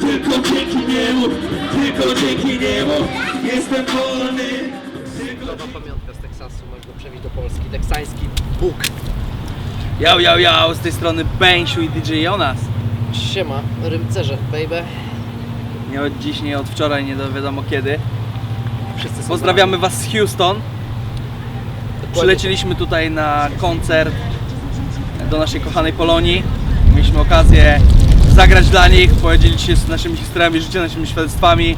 tylko dzięki niemu, tylko dzięki niemu jestem wolny. Nowa pamiątka z Teksasu, można przewieźć do Polski, teksański Bóg. Yo, yo, yo, z tej strony Bensiu i DJ Jonas. Siema, rymcerze, baby. Nie od dziś, nie od wczoraj, nie do wiadomo kiedy. Wszyscy są Pozdrawiamy Was z Houston. Przylecieliśmy tutaj na koncert do naszej kochanej Polonii. Mieliśmy okazję zagrać dla nich, podzielić się z naszymi historiami życia, naszymi świadectwami.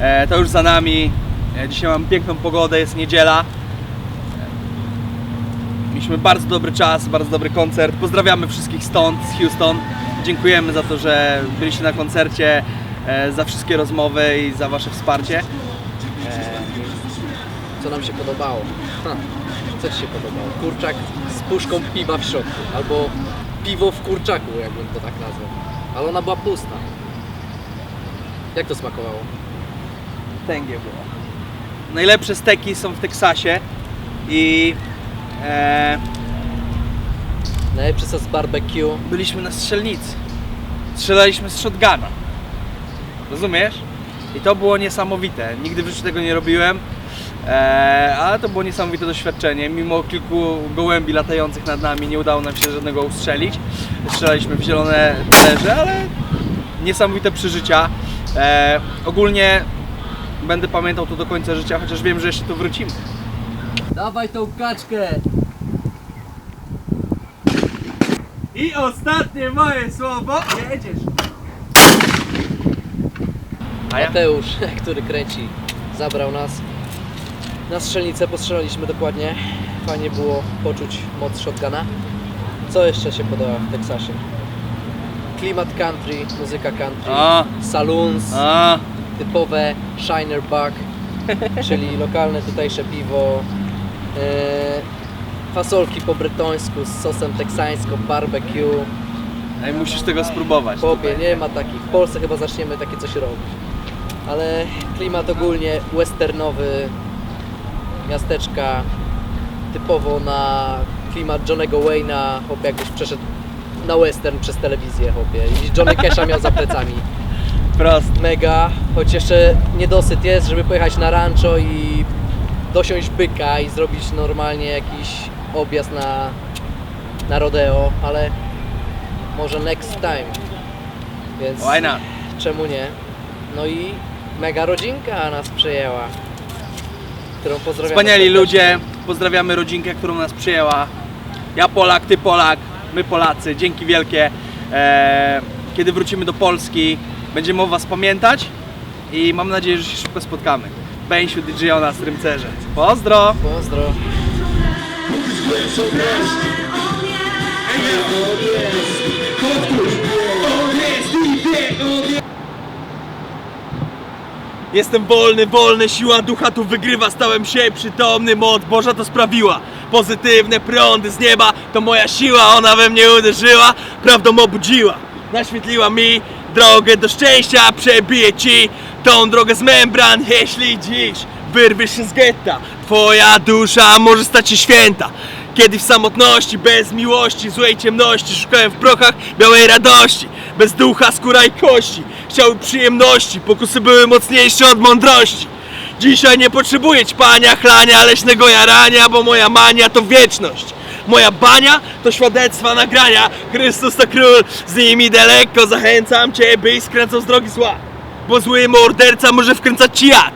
E, to już za nami. E, dzisiaj mam piękną pogodę, jest niedziela. E, mieliśmy bardzo dobry czas, bardzo dobry koncert. Pozdrawiamy wszystkich stąd, z Houston. Dziękujemy za to, że byliście na koncercie, za wszystkie rozmowy i za Wasze wsparcie. Co nam się podobało? Ha, co Ci się podobało? Kurczak z puszką piwa w środku. Albo piwo w kurczaku, jakbym to tak nazwał. Ale ona była pusta. Jak to smakowało? tęgie było. Najlepsze steki są w Teksasie i e, Najlepszy sos barbecue. byliśmy na strzelnicy. Strzelaliśmy z shotguna. Rozumiesz? I to było niesamowite. Nigdy w życiu tego nie robiłem, e, ale to było niesamowite doświadczenie. Mimo kilku gołębi latających nad nami nie udało nam się żadnego ustrzelić. Strzelaliśmy w zielone talerze, ale niesamowite przeżycia. E, ogólnie będę pamiętał to do końca życia, chociaż wiem, że jeszcze tu wrócimy. Dawaj tą kaczkę! I ostatnie moje słowo. Jedziesz. A ja? Mateusz, który kręci, zabrał nas na strzelnicę, postrzelaliśmy dokładnie. Fajnie było poczuć moc shotguna. Co jeszcze się podoba w Teksasie? Klimat country, muzyka country, A. saloons, A, typowe Shiner Buck, czyli lokalne tutejsze piwo, e, fasolki po bretońsku z sosem teksańską, barbecue. Ej, musisz tego spróbować. Chłopie, nie ma takich. W Polsce chyba zaczniemy takie coś robić. Ale klimat ogólnie westernowy, miasteczka, typowo na klimat Johnego Wayne'a, chłopie jakbyś przeszedł na western przez telewizję, chłopie. I Johnny Cash'a miał za plecami. Prost. Mega, choć jeszcze niedosyt jest, żeby pojechać na rancho i dosiąść byka i zrobić normalnie jakiś objazd na, na rodeo, ale może next time. Więc Why not? czemu nie? No i mega rodzinka nas przejęła, którą pozdrawiam. Wspaniali ludzie. Pozdrawiamy rodzinkę, którą nas przyjęła. Ja Polak, ty Polak, my Polacy. Dzięki wielkie. E, kiedy wrócimy do Polski, będziemy o was pamiętać i mam nadzieję, że się szybko spotkamy. Bęsiu, DJ Jonas, Rymcerze. Pozdro! Pozdro. Jestem wolny, wolny, siła ducha tu wygrywa, stałem się przytomny, moc Boża to sprawiła. Pozytywne prądy z nieba, to moja siła, ona we mnie uderzyła, prawdą obudziła. Naświetliła mi drogę do szczęścia, przebije ci tą drogę z membran, jeśli dziś wyrwiesz się z getta. Twoja dusza może stać się święta. Kiedy w samotności, bez miłości, złej ciemności Szukałem w prochach białej radości Bez ducha, skóra i kości. Chciały przyjemności, pokusy były mocniejsze od mądrości. Dzisiaj nie potrzebuję ćpania, chlania, leśnego jarania Bo moja mania to wieczność. Moja bania to świadectwa nagrania. Chrystus to król, z nim idę lekko Zachęcam cię, byś skręcał z drogi zła. Bo zły morderca może wkręcać ci jad.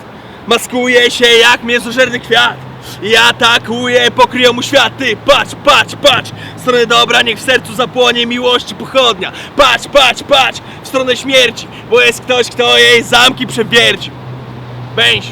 Maskuje się jak mięsożerny kwiat. I atakuję, pokryją mu świat Ty patrz, patrz, patrz stronę dobra, niech w sercu zapłonie miłości pochodnia. Patrz, patrz, patrz W stronę śmierci Bo jest ktoś, kto jej zamki przewiercił. Bęś